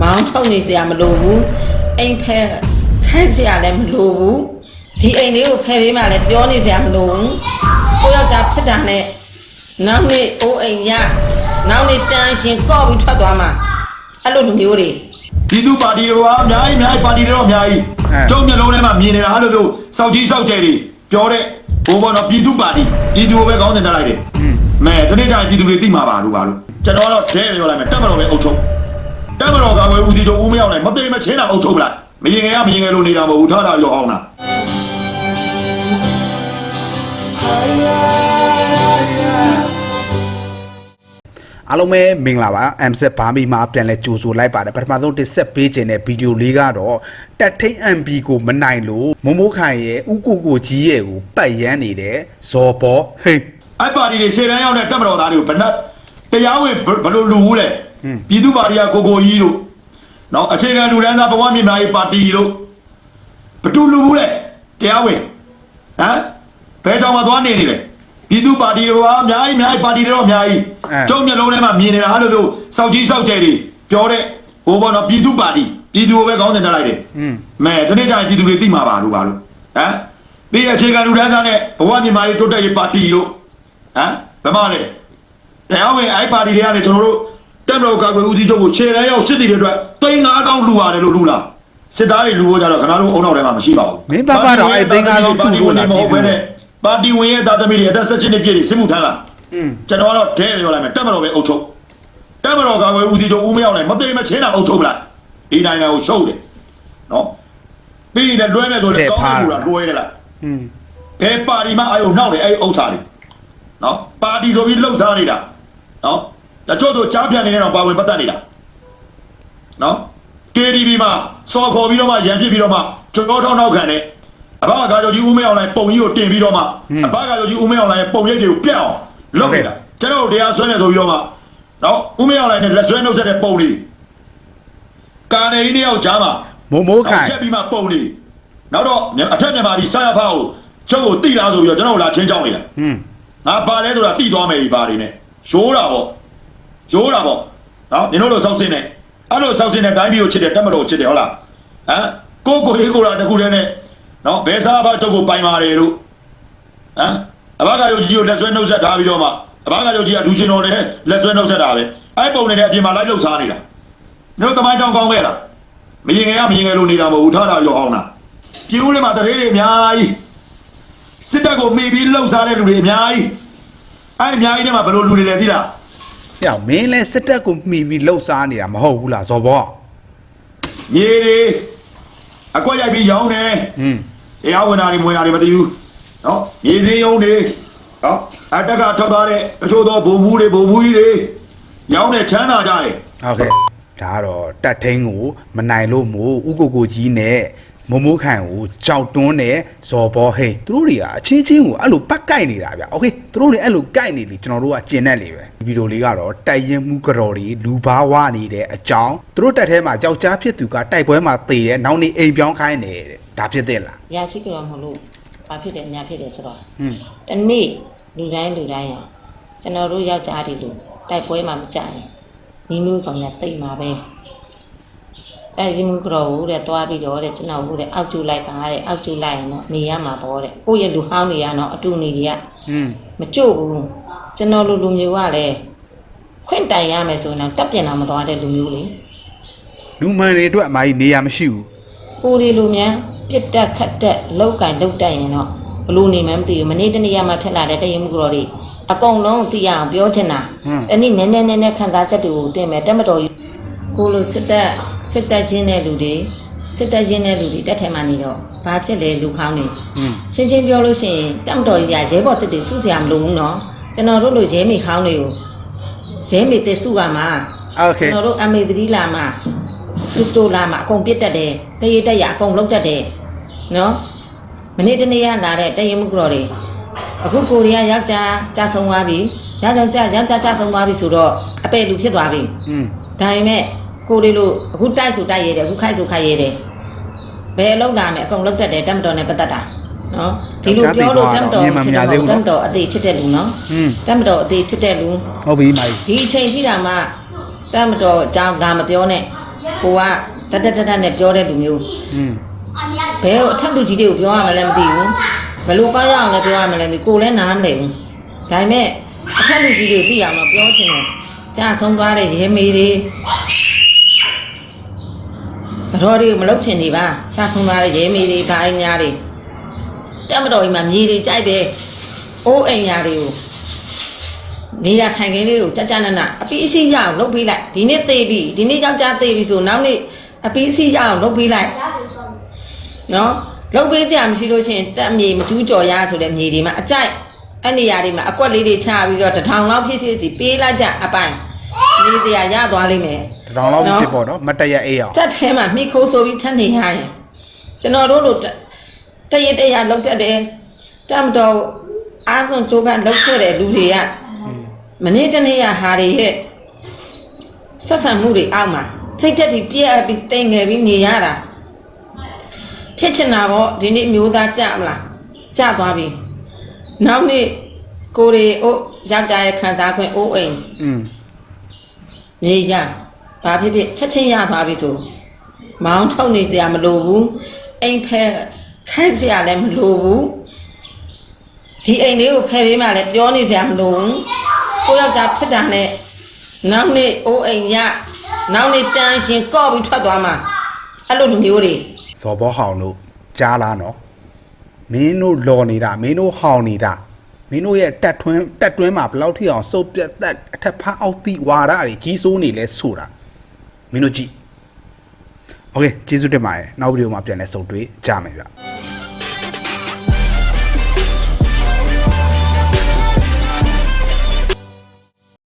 မောင်းထုတ်နေစရာမလိုဘူးအိမ်ဖဲခိုက်စရာလည်းမလိုဘူးဒီအိမ်လေးကိုဖယ်ပေးမှလည်းပြောနေစရာမလိုဘူးကိုယောက်ျားဖြစ်တာနဲ့နောက်နေ့အိုးအိမ်ရနောက်နေ့တန်းရှင်ကော့ပြီးထွက်သွားမှာအဲ့လိုလူမျိုးတွေပြည်သူပါတီတွေကအများကြီးအများကြီးပါတီတွေတော့အများကြီးအဲကျုံမျက်လုံးထဲမှာမြင်နေတာအဲ့လိုမျိုးစောက်ကြီးစောက်ကျယ်တွေပြောတဲ့ဘိုးဘောတော့ပြည်သူပါတီပြည်သူကိုပဲခေါင်းစဉ်တက်လိုက်တယ်မဲဒီနေ့ကျရင်ပြည်သူတွေသိမှာပါလို့ပါလို့ကျွန်တော်ကတော့ဒဲပြောလိုက်မယ်တက်မတော်ပဲအုပ်ချုပ် တက်မတော်ကဝယ်ဦးတီချုပ်ဦးမရောက်နိုင်မသိမချင်းတာအုပ်ချုပ်ပလိုက်မရင်ငယ်ကမရင်ငယ်လို့နေတာမဟုတ်ဘူးထားတာပြောအောင်လားအားလုံးပဲမင်္ဂလာပါ MZ ဘာမီမှာပြန်လဲကြိုဆိုလိုက်ပါတယ်ပထမဆုံးတစ်ဆက်ပေးခြင်းတဲ့ဗီဒီယိုလေးကတော့တက်ထိန် MB ကိုမနိုင်လို့မမိုးခိုင်ရဲ့ဥကိုကိုကြီးရဲ့ကိုပတ်ရမ်းနေတဲ့ဇော်ဘောဟေးအဲ့ပါတီတွေရှေ့တန်းရောက်တဲ့တက်မတော်သားတွေကိုဘယ်နဲ့တရားဝင်ဘဘယ်လိုလူဘူးလဲ ပြည်သူပါတီကကိုကိုကြီးတို့နော်အခြေခံလူတန်းသားဘဝမြင့်များရေးပါတီတို့ဘယ်သူလူဘူးလဲတရားဝင်ဟမ်ဘယ်ကြောင်မှသွားနေနေလဲပြည်သူပါတီတွေကအများကြီးအများကြီးပါတီတွေတော့အများကြီးကျုံမျက်လုံးထဲမှာမြင်နေတာအဲ့လိုမျိုးစောက်ကြီးစောက်ကျယ်တွေပြောတဲ့ဟိုဘောနော်ပြည်သူပါတီပြည်သူကိုပဲခေါင်းစဉ်တက်လိုက်တယ်อืมမဲဒီနေ့ကျရင်ပြည်သူတွေသိမှာပါလို့ပါလို့ဟမ်ဒီအခြေခံလူတန်းစားနဲ့ဘဝမြင့်မာရေးတိုးတက်ရေးပါတီတို့ဟမ်ဘယ်မှာလဲတရားဝင်အဲ့ပါတီတွေကလည်းကျွန်တော်တို့ တက်မတော်ကာကွယ်ဦးစီးချုပ်ကိုခြေရန်ရောက်စစ်တီတွေအတွက်သိန်း9000လူပါတယ်လို့လူလားစစ်သားတွေလူလို့ကြတော့ခဏလုံးအုံနောက်ထဲမှာမရှိပါဘူးမင်းပါပါတော့အဲ့သိန်း9000တူလို့လားပြည်သူပါတီဝင်ရဲ့တာသမီတွေအသက်16နှစ်ပြည့်တွေစစ်မှုထမ်းလာကျွန်တော်ကတော့ဒဲပြောလိုက်မယ်တက်မတော်ပဲအုပ်ချုပ်တက်မတော်ကာကွယ်ဦးစီးချုပ်ဦးမရောက်နိုင်မသိမချင်းတာအုပ်ချုပ်လိုက်ဒီနိုင်ငံကိုရှုပ်တယ်နော်ပြီးရင်လွဲမဲ့ဆိုလည်းကောင်းမှုလားလွဲကြလားอืมဘယ်ပါတီမှအယုံနောက်တယ်အဲ့ဥစ္စာတွေနော်ပါတီဆိုပြီးလှုပ်ရှားနေတာနော် တချို့တို့ကြားပြန်နေတော့ပါဝင်ပတ်သက်နေတာနော် KDB မှာစော်ခေါ်ပြီးတော့မှရန်ဖြစ်ပြီးတော့မှကျွန်တော်ထောက်နောက်ခံတယ်အဘကကာချုပ်ကြီးဦးမင်းအောင်လိုင်းပုံကြီးကိုတင်ပြီးတော့မှအဘကကာချုပ်ကြီးဦးမင်းအောင်လိုင်းရဲ့ပုံရိပ်တွေကိုပြတ်အောင်လုပ်နေတာကျွန်တော်တို့တရားစွဲနေဆိုပြီးတော့မှနော်ဦးမင်းအောင်လိုင်းနဲ့လက်ဆွဲနှုတ်ဆက်တဲ့ပုံတွေကာနေကြီးနှစ်ယောက်ကြားမှာမိုးမိုးခိုင်ချက်ပြီးမှပုံနေနောက်တော့မြအထက်မြန်မာပြည်ဆရာဖောက်ကိုချုပ်ကိုတိလာဆိုပြီးတော့ကျွန်တော်တို့လာချင်းချောင်းနေတာอืมငါပါလဲဆိုတာတိသွားမယ်ဒီပါတွေနဲ့ရိုးတာပေါ့ ရိုးတာပေါ့နော်နင်တို့လိုစောက်စင်းနဲ့အဲ့လိုစောက်စင်းနဲ့တိုင်းပြည်ကိုချစ်တယ်တက်မလို့ချစ်တယ်ဟုတ်လားဟမ်ကိုကိုလေးကိုလာတခုတည်းနဲ့နော်ဘယ်စားဘာချုပ်ကိုပိုင်ပါတယ်တို့ဟမ်အဘကယုတ်ကြီးကိုလက်ဆွဲနှုတ်ဆက်ထားပြီးတော့မှအဘကယုတ်ကြီးကလူရှင်တော်နဲ့လက်ဆွဲနှုတ်ဆက်တာပဲအဲ့ပုံနေတဲ့အပြင်မှာလိုက်လှုပ်ရှားနေတာနင်တို့သမိုင်းကြောင်ကောင်းခဲ့လားမရင်ငယ်ကမရင်ငယ်လို့နေတာမဟုတ်ဘူးထားတာရောအောင်လားပြည်ဦးလေးမှာတရေတွေအများကြီးစစ်တပ်ကိုမိပြီးလှုပ်ရှားတဲ့လူတွေအများကြီးအဲ့အများကြီးထဲမှာဘယ်လိုလူတွေလဲသိလား ဟဲ့မင်းလဲစစ်တပ်ကိုမှီပြီးလှုပ်ရှားနေတာမဟုတ်ဘူးလားဇော်ဘောမြေတွေအကွက်ရိုက်ပြီးရောင်းတယ်อืมတရားဝင်တာတွေမဝင်တာတွေမသိဘူးနော်မြေစင်းယုံတွေနော်အတက်ကထောက်သားတဲ့တချို့သောဘုံဘူးတွေဘုံဘူးကြီးတွေရောင်းတဲ့ချမ်းသာကြတယ်ဟုတ်ကဲ့ဒါကတော့တက်ထင်းကိုမနိုင်လို့မို့ဥကိုကိုကြီးနဲ့ မမိုးခိုင်ကိုကြောက်တွန်းနဲ့ဇော်ဘောဟိန်းသူတို့တွေကအချင်းချင်းကိုအဲ့လိုပတ်ကိုက်နေတာဗျโอเคသူတို့တွေအဲ့လိုကိုက်နေလေကျွန်တော်တို့ကကျင်တတ်လေပဲဒီဗီဒီယိုလေးကတော့တိုက်ရင်မှုကြော်တွေလူဘာဝနေတဲ့အကြောင်းသူတို့တက်ထဲမှာယောက်ျားဖြစ်သူကတိုက်ပွဲမှာသေတယ်နောက်နေ့အိမ်ပြောင်းခိုင်းတယ်တဲ့ဒါဖြစ်တဲ့လား ရာရှိကြောမဟုတ်လို့ဘာဖြစ်တယ်ညာဖြစ်တယ်ဆိုတော့ ဟွန်း တနေ့လူတိုင်းလူတိုင်းရောကျွန်တော်တို့ယောက်ျားတွေလူတိုက်ပွဲမှာမကြရင်ညီမျိုးဆောင်ရတိတ်မှာပဲ အဲရင်မကြောဘူးတဲ့တွားပြီးတော့တဲ့ကျွန်တော်တို့တဲ့အောက်ကျူလိုက်ပါတဲ့အောက်ကျူလိုက်ရင်တော့နေရမှာပေါ့တဲ့ကိုယ့်ရဲ့လူဟောင်းတွေရတော့အတူနေတွေကอืมမကြို့ဘူးကျွန်တော်လူလူမျိုးကလည်းခွင့်တိုင်ရမယ်ဆိုရင်တော့တက်ပြန်တော့မသွားတဲ့လူမျိုးလေလူမှန်တွေအတွက်အမကြီးနေရာမရှိဘူးကိုရီလူမြန်ပြစ်တက်ခတ်တက်လောက်ကင်လောက်တက်ရင်တော့ဘလို့နေမှန်းမသိဘူးမနေ့တနေ့ရမှဖြစ်လာတဲ့တရင်မှုကြော်တွေအကုန်လုံးသိရအောင်ပြောချင်တာတနေ့နည်းနည်းနည်းနည်းခန်းစားချက်တွေကိုတင်မယ်တက်မတော်ကြီးကိုလိုစစ်တက် စစ်တက်ချင်းတဲ့လူတွေစစ်တက်ချင်းတဲ့လူတွေတက်ထဲမှာနေတော့ဘာဖြစ်လဲလူခေါင်းနေရှင်းချင်းပြောလို့ရှိရင်တောင်တော်ကြီးကရဲဘော်တစ်တွေစုစရာမလိုဘူးနော်ကျွန်တော်တို့လိုရဲမေခေါင်းတွေကိုရဲမေတစ်စုကမှာကျွန်တော်တို့အမေသတိလာမှာခရစ်စတိုလာမှာအကုန်ပြစ်တတ်တယ်တရေတက်ရအကုန်လောက်တတ်တယ်နော်မနေ့တနေ့ကလာတဲ့တရေမှုကတော်တွေအခုကိုရီးယားယောက်ျားကြာဆုံးသွားပြီယောက်ျားကြာယောက်ျားကြာဆုံးသွားပြီဆိုတော့အပယ်လူဖြစ်သွားပြီอืมဒါပေမဲ့ ကိုလေးလို့အခုတိုက်ဆိုတိုက်ရတယ်အခုခိုက်ဆိုခိုက်ရတယ်ဘယ်လောက်လာမယ်အကုန်လောက်တတ်တယ်တက်မတော်နဲ့ပတ်သက်တာနော်ဒီလိုပြောလို့တက်မတော်ချစ်တယ်တက်မတော်အသေးချစ်တဲ့လူနော်တက်မတော်အသေးချစ်တဲ့လူဟုတ်ပြီမိုင်ဒီအချိန်ရှိတာမှတက်မတော်အကြောင်းဒါမပြောနဲ့ကိုကတက်တက်တက်တက်နဲ့ပြောတဲ့လူမျိုးဘယ်အထက်လူကြီးတွေကိုပြောရမလဲမသိဘူးဘယ်လိုပေါက်ရအောင်လဲပြောရမလဲမသိကိုလည်းနားမလည်ဘူးဒါပေမဲ့အထက်လူကြီးတွေကိုသိအောင်တော့ပြောချင်တယ်ကြာဆုံးသွားတဲ့ရဲမေတွေ တော်တွေကိုမလုတ်ချင်နေပါကြာဆုံးသွားတဲ့ရေမေတွေဒါအိမ်များတွေတက်မတော်အိမ်မှာမြေတွေကြိုက်တယ်အိုးအိမ်ညာတွေကိုနေရထိုင်ခင်းလေးကိုကြကြနနအပီးအရှိရအောင်လုပ်ပေးလိုက်ဒီနေ့သေးပြီဒီနေ့ယောက်ျားသေးပြီဆိုနောက်နေ့အပီးအရှိရအောင်လုပ်ပေးလိုက်နော်လုတ်ပေးကြမရှိလို့ရှိရင်တက်မြေမကျူးကြော်ရဆိုတဲ့မြေတွေမှာအကြိုက်အဲ့နေရာတွေမှာအကွက်လေးတွေချပြီးတော့တစ်ထောင်လောက်ဖြစ်ဖြစ်စီပေးလိုက်ကြအပိုင် နေတရားရသွားလိမ့်မယ်တထောင်လောက်ဖြစ်ပေါ့နော်မတ်တရအေးအောင်တက်ထဲမှာမိခိုးဆိုပြီးထပ်နေရရင်ကျွန်တော်တို့လိုတက်တရတရလောက်တတ်တယ်တမတော်အားဆုံးကြိုးပမ်းလောက်ခဲ့တဲ့လူတွေကမနေ့တနေ့ရဟာတွေရဲ့ဆက်ဆံမှုတွေအောက်မှာစိတ်တက်တီပြက်ပြီးတိမ်ငယ်ပြီးနေရတာဖြစ်ချင်တာပေါ့ဒီနေ့မျိုးသားကြမလားကြသွားပြီနောက်နေ့ကိုရီအိုးယောက်ျားရဲ့ခံစားခွင့်အိုးအိမ်อืม နေရဘာဖြစ်ဖြစ်ချက်ချင်းရသွားပြီဆိုမောင်းထုတ်နေစရာမလိုဘူးအိမ်ဖဲခိုင်းစရာလည်းမလိုဘူးဒီအိမ်လေးကိုဖယ်ပေးမှလည်းပြောနေစရာမလိုဘူးကိုယောက်ျားဖြစ်တာနဲ့နောက်နေ့အိုးအိမ်ရနောက်နေ့တန်းရှင်ကော့ပြီးထွက်သွားမှာအဲ့လိုလူမျိုးတွေဇော်ဘောဟောင်တို့ကြားလားနော်မင်းတို့လော်နေတာမင်းတို့ဟောင်နေတာ မင်းတို့ရဲ့တက်ထွန်းတက်တွင်းမှာဘယ်လောက်ထိအောင်စုပ်ပြတ်သက်အထက်ဖားအောက်ပြီးဝါရတွေကြီးစိုးနေလဲဆိုတာမင်းတို့ကြည့်โอเคကျေးဇူးတင်ပါတယ်နောက်ဗီဒီယိုမှာပြန်လဲစုံတွေ့ကြမယ်ဗျ